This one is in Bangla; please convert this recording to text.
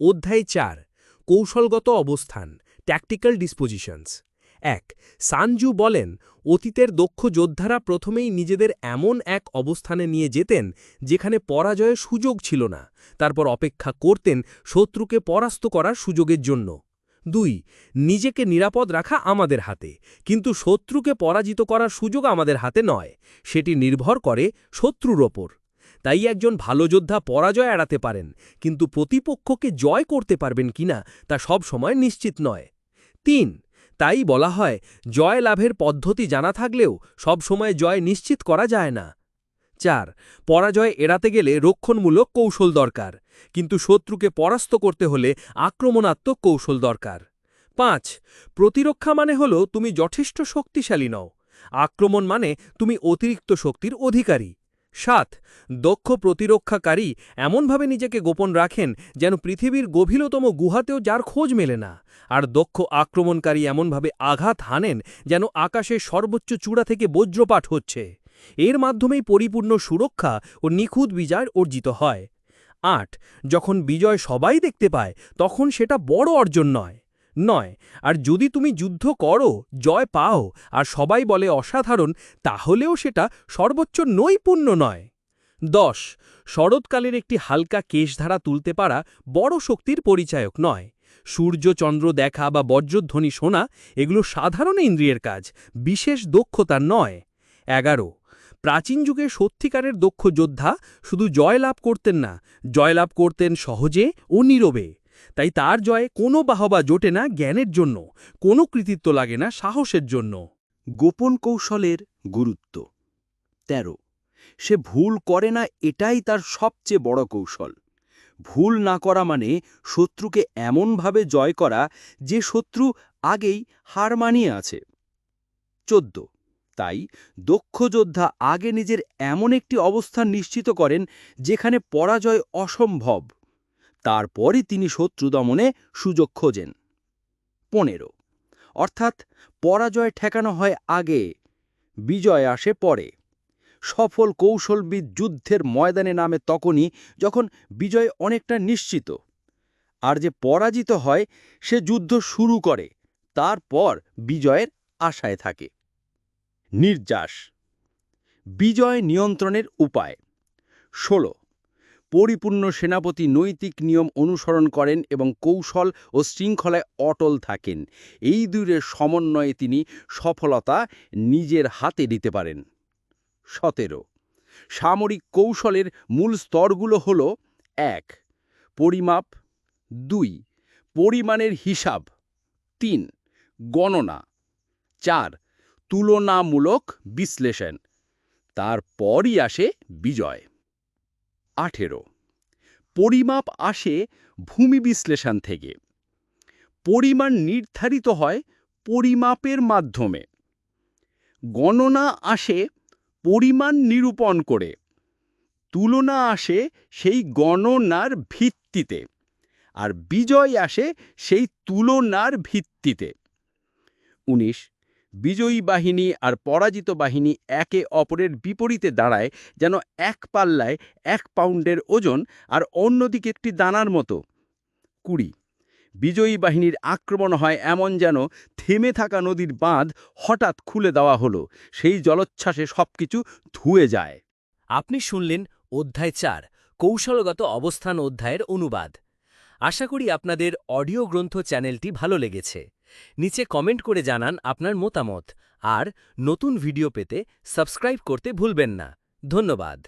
অধ্যায় চার, কৌশলগত অবস্থান ট্যাকটিক্যাল ডিসপোজিশনস এক, সানজু বলেন, অতীতের দক্ষ যোদ্ধারা প্রথমেই নিজেদের এমন এক অবস্থানে নিয়ে যেতেন, যেখানে পরাজয়ের সুযোগ ছিল না। তারপর অপেক্ষা করতেন শত্রুকে পরাস্ত করার সুযোগের জন্য। দুই, নিজেকে নিরাপদ রাখা আমাদের হাতে, কিন্তু শত্রুকে পরাজিত করার সুযোগ আমাদের হাতে নয়। সেটি নির্ভর করে শত্রুর ওপর। তাই একজন ভালো যোদ্ধা পরাজয় এড়াতে পারেন, কিন্তু প্রতিপক্ষকে জয় করতে পারবেন কিনা তা সব সময় নিশ্চিত নয়। তিন, তাই বলা হয়, জয় লাভের পদ্ধতি জানা থাকলেও সব সময় জয় নিশ্চিত করা যায় না। চার, পরাজয় এড়াতে গেলে রক্ষণমূলক কৌশল দরকার, কিন্তু শত্রুকে পরাস্ত করতে হলে আক্রমণাত্মক কৌশল দরকার। পাঁচ, প্রতিরক্ষা মানে হল তুমি যথেষ্ট শক্তিশালী নও। আক্রমণ মানে তুমি অতিরিক্ত শক্তির অধিকারী। সাত, দক্ষ প্রতিরক্ষাকারী এমনভাবে নিজেকে গোপন রাখেন যেন পৃথিবীর গভীরতম গুহাতেও যার খোঁজ মেলে না। আর দক্ষ আক্রমণকারী এমনভাবে আঘাত হানেন যেন আকাশের সর্বোচ্চ চূড়া থেকে বজ্রপাত হচ্ছে। এর মাধ্যমেই পরিপূর্ণ সুরক্ষা ও নিখুঁত বিজয় অর্জিত হয়। আট, যখন বিজয় সবাই দেখতে পায়, তখন সেটা বড় অর্জন নয়। নয়। আর যদি তুমি যুদ্ধ করো, জয় পাও, আর সবাই বলে অসাধারণ, তাহলেও সেটা সর্বোচ্চ নৈপুণ্য নয়। দশ। শরৎকালের একটি হালকা কেশধারা তুলতে পারা বড় শক্তির পরিচায়ক নয়। সূর্য, চন্দ্র দেখা বা বজ্রধ্বনি শোনা, এগুলো সাধারণ ইন্দ্রিয়ের কাজ, বিশেষ দক্ষতা নয়। এগারো। প্রাচীন যুগে সত্যিকারের দক্ষ যোদ্ধা শুধু জয়লাভ করতেন না, জয়লাভ করতেন সহজে ও নীরবে। তাই তার জয়ে কোনো বাহবা জোটে না জ্ঞানের জন্য, কোনো কৃতিত্ব লাগে না সাহসের জন্য। গোপন কৌশলের গুরুত্ব। ১৩ সে ভুল করে না এটাই তার সবচেয়ে বড় কৌশল। ভুল না করা মানে শত্রুকে এমনভাবে জয় করা যে শত্রু আগেই হার মানিয়ে আছে। ১৪ তাই দক্ষ যোদ্ধা আগে নিজের এমন একটি অবস্থান নিশ্চিত করেন যেখানে পরাজয় অসম্ভব। তারপরই তিনি শত্রু দমনে সুযোগ খোঁজেন। পনেরো। অর্থাৎ পরাজয় ঠেকানো হয় আগে, বিজয় আসে পরে। সফল কৌশলবিদ যুদ্ধের ময়দানে নামে তখনই যখন বিজয় অনেকটা নিশ্চিত। আর যে পরাজিত হয়, সে যুদ্ধ শুরু করে, তারপর বিজয়ের আশায় থাকে। নির্যাস। বিজয় নিয়ন্ত্রণের উপায়। ষোলো। পরিপূর্ণ সেনাপতি নৈতিক নিয়ম অনুসরণ করেন এবং কৌশল ও শৃঙ্খলায় অটল থাকেন। এই দুইয়ের সমন্বয়ে তিনি সফলতা নিজের হাতে নিতে পারেন। সতেরো, সামরিক কৌশলের মূল স্তরগুলো হল, এক, পরিমাপ, দুই, পরিমাণের হিসাব, তিন, গণনা, চার, তুলনামূলক বিশ্লেষণ, তারপরই আসে বিজয়। আঠেরো। পরিমাপ আসে ভূমি বিশ্লেষণ থেকে। পরিমাণ নির্ধারিত হয় পরিমাপের মাধ্যমে। গণনা আসে পরিমাণ নিরূপণ করে। তুলনা আসে সেই গণনার ভিত্তিতে। আর বিজয় আসে সেই তুলনার ভিত্তিতে। উনিশ। বিজয়ী বাহিনী আর পরাজিত বাহিনী একে অপরের বিপরীতে দাঁড়ায় যেন এক পাল্লায় এক পাউন্ডের ওজন আর অন্যদিকে একটি দানার মতো। কুড়ি। বিজয়ী বাহিনীর আক্রমণ হয় এমন যেন থেমে থাকা নদীর বাঁধ হঠাৎ খুলে দেওয়া হলো, সেই জলোচ্ছ্বাসে সবকিছু ধুয়ে যায়। আপনি শুনলেন অধ্যায় চার, কৌশলগত অবস্থান অধ্যায়ের অনুবাদ। আশা করি আপনাদের অডিও গ্রন্থ চ্যানেলটি ভালো লেগেছে। নিচে কমেন্ট করে জানান আপনার মতামত। আর নতুন ভিডিও পেতে সাবস্ক্রাইব করতে ভুলবেন না। ধন্যবাদ।